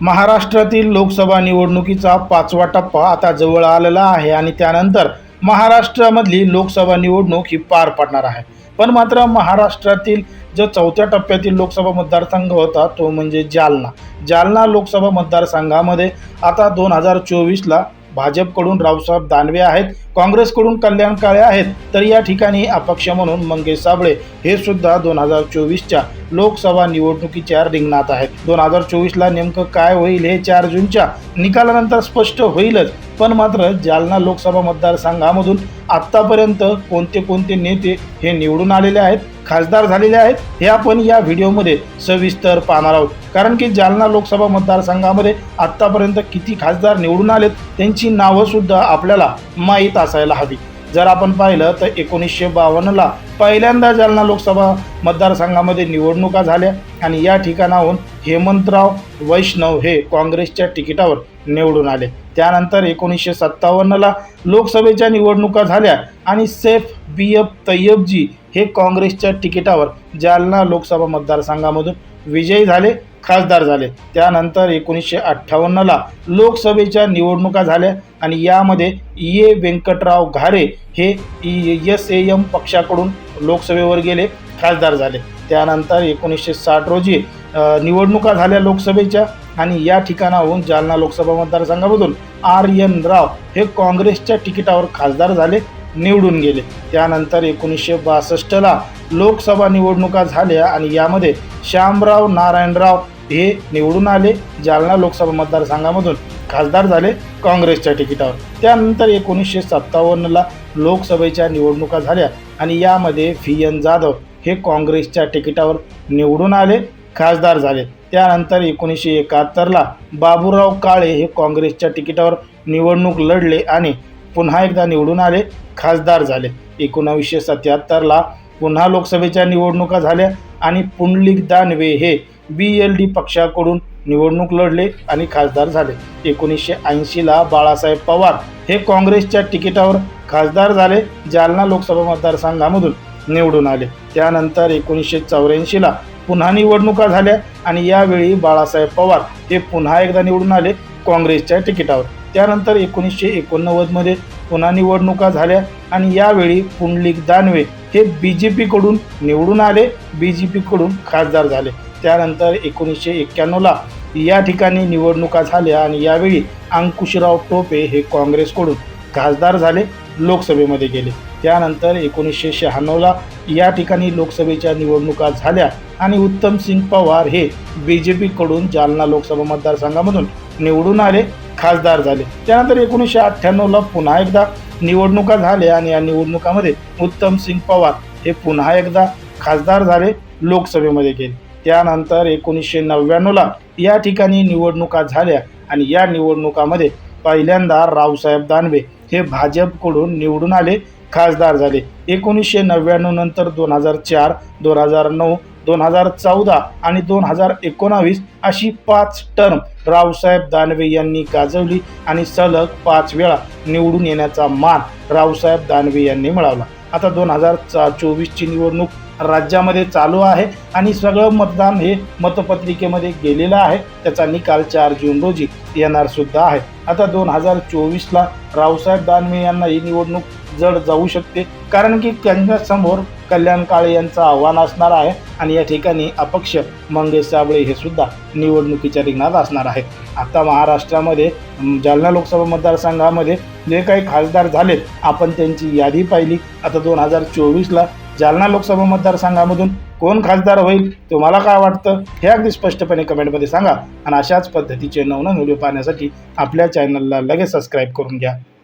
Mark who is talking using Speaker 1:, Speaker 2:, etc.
Speaker 1: महाराष्ट्रातील लोकसभा निवडणुकीचा पाचवा टप्पा आता जवळ आलेला आहे आणि त्यानंतर महाराष्ट्रामधली लोकसभा निवडणूक ही पार पडणार आहे. पण मात्र महाराष्ट्रातील जो चौथ्या टप्प्यातील लोकसभा मतदारसंघ होता तो म्हणजे जालना. जालना लोकसभा मतदारसंघामध्ये आता दोन हजार चोवीसला भाजपकडून रावसाहेब दानवे आहेत काँग्रेसकडून कल्याण काळे आहेत तर या ठिकाणी अपक्ष म्हणून मंगेश साबळे हे सुद्धा दोन हजार चोवीसच्या लोकसभा निवडणुकीच्या रिंगणात आहेत. दोन हजार चोवीसला नेमकं काय होईल हे चार जूनच्या निकालानंतर स्पष्ट होईलच पण मात्र जालना लोकसभा मतदारसंघामधून आत्तापर्यंत कोणते कोणते नेते हे निवडून आलेले आहेत खासदार झालेले आहेत हे आपण या व्हिडिओमध्ये सविस्तर पाहणार आहोत. कारण की जालना लोकसभा मतदारसंघामध्ये आत्तापर्यंत किती खासदार निवडून आलेत त्यांची नावंसुद्धा आपल्याला माहीत असायला हवी. जर आपण पाहिलं तर एकोणीसशे बावन्नला पहिल्यांदा जालना लोकसभा मतदारसंघामध्ये निवडणुका झाल्या आणि या ठिकाणाहून हेमंतराव वैष्णव हे काँग्रेसच्या तिकिटावर निवडून आले. त्यानंतर एकोणीसशे सत्तावन्नला लोकसभेच्या निवडणुका झाल्या आणि सेफ बी एफ तय्यबजी हे काँग्रेसच्या तिकिटावर जालना लोकसभा मतदारसंघामधून विजयी झाले खासदार झाले. त्यानंतर एकोणीसशे अठ्ठावन्नला लोकसभेच्या निवडणुका झाल्या आणि यामध्ये ये व्यंकटराव घारे हे एस. ए. एम. पक्षाकडून लोकसभेवर गेले खासदार झाले. त्यानंतर एकोणीसशे साठ रोजी निवडणुका झाल्या लोकसभेच्या आणि या ठिकाणाहून जालना लोकसभा मतदारसंघामधून आर. एन. राव हे काँग्रेसच्या तिकिटावर खासदार झाले. निवडून गेले. त्यानंतर एकोणीसशे बासष्टला लोकसभा निवडणुका झाल्या आणि यामध्ये श्यामराव नारायणराव हे निवडून आले. जालना लोकसभा मतदारसंघामधून खासदार झाले काँग्रेसच्या तिकिटावर. त्यानंतर एकोणीसशे सत्तावन्नला लोकसभेच्या निवडणुका झाल्या आणि यामध्ये व्ही. एन. जाधव हे काँग्रेसच्या तिकिटावर निवडून आले खासदार झाले. त्यानंतर एकोणीसशे एकाहत्तरला बाबूराव काळे हे काँग्रेसच्या तिकिटावर निवडणूक लढले आणि पुन्हा एकदा निवडून आले खासदार झाले. एकोणावीसशे सत्याहत्तरला पुन्हा लोकसभेच्या निवडणुका झाल्या आणि पुंडलिक दानवे हे बी एल डी पक्षाकडून निवडणूक लढले आणि खासदार झाले. एकोणीसशे ऐंशीला बाळासाहेब पवार हे काँग्रेसच्या तिकिटावर खासदार झाले जालना लोकसभा मतदारसंघामधून निवडून आले. त्यानंतर एकोणीसशे चौऱ्याऐंशीला पुन्हा निवडणुका झाल्या आणि यावेळी बाळासाहेब पवार हे पुन्हा एकदा निवडून आले काँग्रेसच्या तिकिटावर. त्यानंतर एकोणीसशे एकोणनव्वदमध्ये पुन्हा निवडणुका झाल्या आणि यावेळी पुंडलिक दानवे हे बी जे पीकडून निवडून आले बी जे पीकडून खासदार झाले. त्यानंतर एकोणीसशे एक्क्याण्णवला या ठिकाणी निवडणुका झाल्या आणि यावेळी अंकुशराव टोपे हे काँग्रेसकडून खासदार झाले लोकसभेमध्ये गेले. त्यानंतर एकोणीसशे शहाण्णवला या ठिकाणी लोकसभेच्या निवडणुका झाल्या आणि उत्तमसिंग पवार हे बी जे पीकडून जालना लोकसभा मतदारसंघामधून निवडून आले. खासदार झाले. त्यानंतर एकोणीसशे अठ्ठ्याण्णवला पुन्हा एकदा निवडणुका झाल्या आणि या निवडणुकामध्ये उत्तम सिंग पवार हे पुन्हा एकदा खासदार झाले लोकसभेमध्ये गेले. त्यानंतर एकोणीसशे नव्याण्णवला या ठिकाणी निवडणुका झाल्या आणि या निवडणुकामध्ये पहिल्यांदा रावसाहेब दानवे हे भाजपकडून निवडून आले खासदार झाले. एकोणीसशे नव्याण्णव नंतर दोन हजार चार दोन हजार नऊ दोन हजार चौदा आणि दोन हजार एकोणावीस अशी पाच टर्म रावसाहेब दानवे यांनी गाजवली आणि सलग पाच वेळा निवडून येण्याचा मान रावसाहेब दानवे यांनी मिळवला आता दोन हजार चा चोवीसची निवडणूक राज्यामध्ये चालू आहे आणि सगळं मतदान हे मतपत्रिकेमध्ये गेलेलं आहे. त्याचा निकाल चार जून रोजी येणार सुद्धा आहे. आता दोन हजार चोवीसला रावसाहेब दानवे यांना ही निवडणूक जड जाऊ शकते कारण की त्यांच्यासमोर कल्याण काळे यांचं आव्हान असणार आहे आणि या ठिकाणी अपक्ष मंगेश साबळे हे सुद्धा निवडणुकीच्या रिंगणात असणार आहेत आता महाराष्ट्रामध्ये जालना लोकसभा मतदारसंघामध्ये जे काही खासदार झालेत आपण त्यांची यादी पाहिली. आता दोन हजार चोवीसला जालना लोकसभा मतदारसंघामधून कोण खासदार होईल तुम्हाला काय वाटतं? हे अगदी स्पष्टपणे कमेंटमध्ये सांगा. आणि अशाच पद्धतीचे नवनवीन व्हिडिओ पाहण्यासाठी आपल्या चॅनलला लगेच सबस्क्राईब करून घ्या.